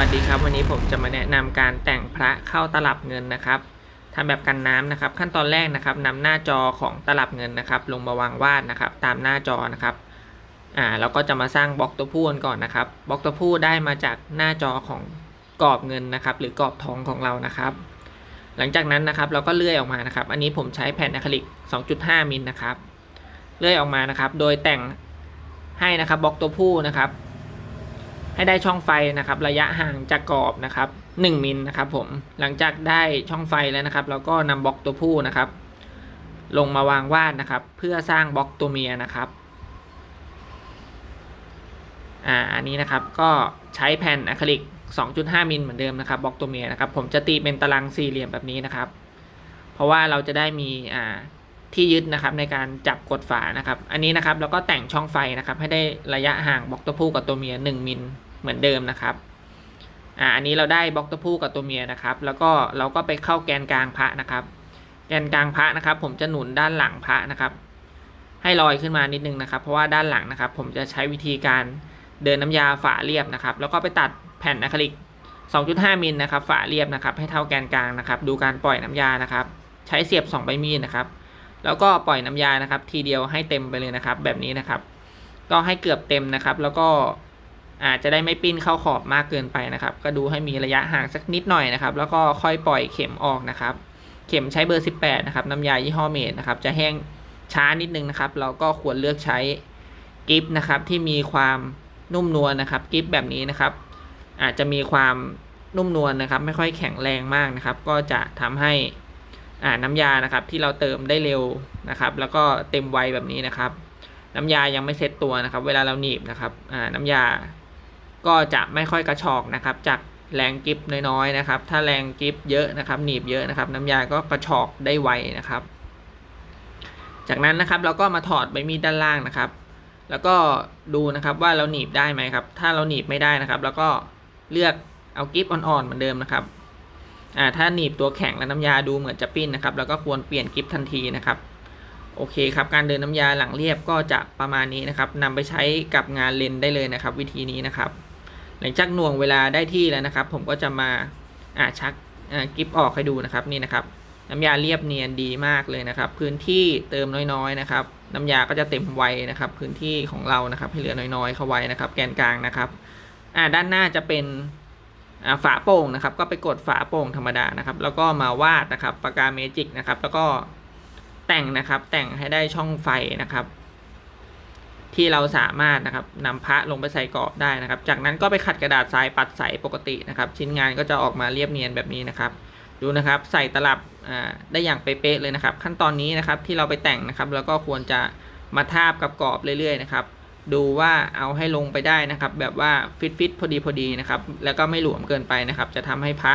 วัสดีครับ วันนี้ผมจะมาแนะนำการแต่งพระเข้าตลับเงินนะครับทำแบบกันน้ำนะครับ ขั้นตอนแรกนะครับนำหน้าจอของตลับเงินนะครับ ลงมาวางวาดนะครับ ตามหน้าจอนะครับอ่าเราก็จะมาสร้างบล็อกตัวผู้ก่อนนะครับบล็อกตัวผู้ได้มาจากหน้าจอของกรอบเงินนะครับ หรือกรอบทองของเรานะครับ หลังจากนั้นนะครับ เราก็เลื่อยออกมานะครับ อันนี้ผมใช้แผ่นอะคริลิก 2.5 มิลนะครับ เลื่อยออกมานะครับ โดยแต่งให้นะครับบล็อกตัวผู้นะครับ ให้ได้ช่องไฟนะครับ ระยะห่างจากกรอบนะครับ1มิลนะครับผมหลังจากได้ช่องไฟแล้วนะครับ เราก็นำบล็อกตัวผู้นะครับ ลงมาวางวาดนะครับ เพื่อสร้างบล็อกตัวเมียนะครับอ่าอันนี้นะครับก็ใช้แผ่นอะคริลิก 2.5 มิลเหมือนเดิมนะครับบล็อกตัวเมียนะครับ ผมจะตีเป็นตารางสี่เหลี่ยมแบบนี้นะครับ เพราะว่าเราจะได้มีอ่าที่ยึดนะครับในการจับกดฝานะครับ อันนี้นะครับเราก็แต่งช่องไฟนะครับ ให้ได้ระยะห่างบล็อกตัวผู้กับตัวเมีย 1 มิล เหมือนเดิมนะครับอ่าอันนี้เราได้บล็อกตัวผู้กับตัวเมียนะครับ แล้วก็เราก็ไปเข้าแกนกลางพระนะครับ แกนกลางพระนะครับ ผมจะหนุนด้านหลังพระนะครับ ให้ลอยขึ้นมานิดนึงนะครับ เพราะว่าด้านหลังนะครับ ผมจะใช้วิธีการเดินน้ำยาฝาเรียบนะครับ แล้วก็ไปตัดแผ่นอะคริลิก 2.5 มิลนะครับ ฝาเรียบนะครับ ให้เท่าแกนกลางนะครับ ดูการปล่อยน้ำยานะครับ ใช้เสียบ 2 ใบมีดนะครับ แล้วก็ปล่อยน้ำยานะครับ ทีเดียวให้เต็มไปเลยนะครับ แบบนี้นะครับ ก็ให้เกือบเต็มนะครับ แล้วก็ อาจจะได้ไม่ปิ้นเข้าขอบมากเกินไปนะครับ ก็ดูให้มีระยะห่างสักนิดหน่อยนะครับ แล้วก็ค่อยปล่อยเข็มออกนะครับ เข็มใช้เบอร์ 18 นะครับ น้ำยายี่ห้อเมดนะครับ จะแห้งช้านิดนึงนะครับ เราก็ควรเลือกใช้กิฟนะครับที่มีความนุ่มนวลนะครับกิฟแบบนี้นะครับ อาจจะมีความนุ่มนวลนะครับ ไม่ค่อยแข็งแรงมากนะครับ ก็จะทำให้อ่าน้ำยานะครับ ที่เราเติมได้เร็วนะครับ แล้วก็เต็มไวแบบนี้นะครับ น้ำยายังไม่เซ็ตตัวนะครับ เวลาเราหนีบนะครับอ่าน้ำยา ก็จะไม่ค่อยกระชอกนะครับจากแรงกริปน้อยๆนะครับ ถ้าแรงกริปเยอะนะครับ หนีบเยอะนะครับ น้ำยาก็กระชอกได้ไวนะครับ จากนั้นนะครับเราก็มาถอดใบมีดด้านล่างนะครับ แล้วก็ดูนะครับว่าเราหนีบได้ไหมครับ ถ้าเราหนีบไม่ได้นะครับ แล้วก็เลือกเอากิฟอ่อนๆเหมือนเดิมนะครับอ่าถ้าหนีบตัวแข็งและน้ำยาดูเหมือนจะปิ้นนะครับ แล้วก็ควรเปลี่ยนกิฟทันทีนะครับ โอเคครับการเดินน้ำยาหลังเรียบก็จะประมาณนี้นะครับนำไปใช้กับงานเลนได้เลยนะครับ วิธีนี้นะครับ ลังจากหน่วงเวลาได้ที่แล้วนะครับ ผมก็จะมาอ่าชักอ่ากิฟออกให้ดูนะครับนี่นะครับ น้ำยาเรียบเนียนดีมากเลยนะครับ พื้นที่เติมน้อยๆนะครับ น้ำยาก็จะเต็มไวนะครับ พื้นที่ของเรานะครับ ให้เหลือน้อยๆเข้าไว้นะครับ แกนกลางนะครับอ่าด้านหน้าจะเป็นอ่าฝาโป่งนะครับ ก็ไปกดฝาโป่งธรรมดานะครับ แล้วก็มาวาดนะครับปากกาเมจิกนะครับ แล้วก็แต่งนะครับแต่งให้ได้ช่องไฟนะครับ ที่เราสามารถนะครับนำพระลงไปใส่กรอบได้นะครับ จากนั้นก็ไปขัดกระดาษทรายปัดใสปกตินะครับ ชิ้นงานก็จะออกมาเรียบเนียนแบบนี้นะครับ ดูนะครับใส่ตลับอ่าได้อย่างเป๊ะเลยนะครับ ขั้นตอนนี้นะครับที่เราไปแต่งนะครับ แล้วก็ควรจะมาทาบกับกรอบเรื่อยๆนะครับดูว่าเอาให้ลงไปได้นะครับ แบบว่าฟิตฟิตพอดีพอดีนะครับ แล้วก็ไม่หลวมเกินไปนะครับ จะทำให้พระ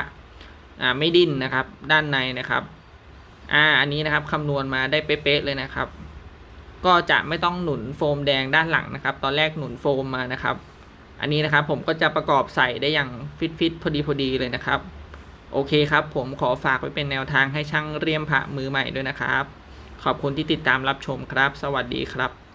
อ่าไม่ดิ้นนะครับ ด้านในนะครับอ่าอันนี้นะครับคำนวณมาได้เป๊ะเลยนะครับ ก็จะไม่ต้องหนุนโฟมแดงด้านหลังนะครับ ตอนแรกหนุนโฟมมานะครับ อันนี้นะครับผมก็จะประกอบใส่ได้อย่างฟิตฟิตพอดีพอดีเลยนะครับ โอเคครับ ผมขอฝากไว้เป็นแนวทางให้ช่างเรียมพระมือใหม่ด้วยนะครับ ขอบคุณที่ติดตามรับชมครับ สวัสดีครับ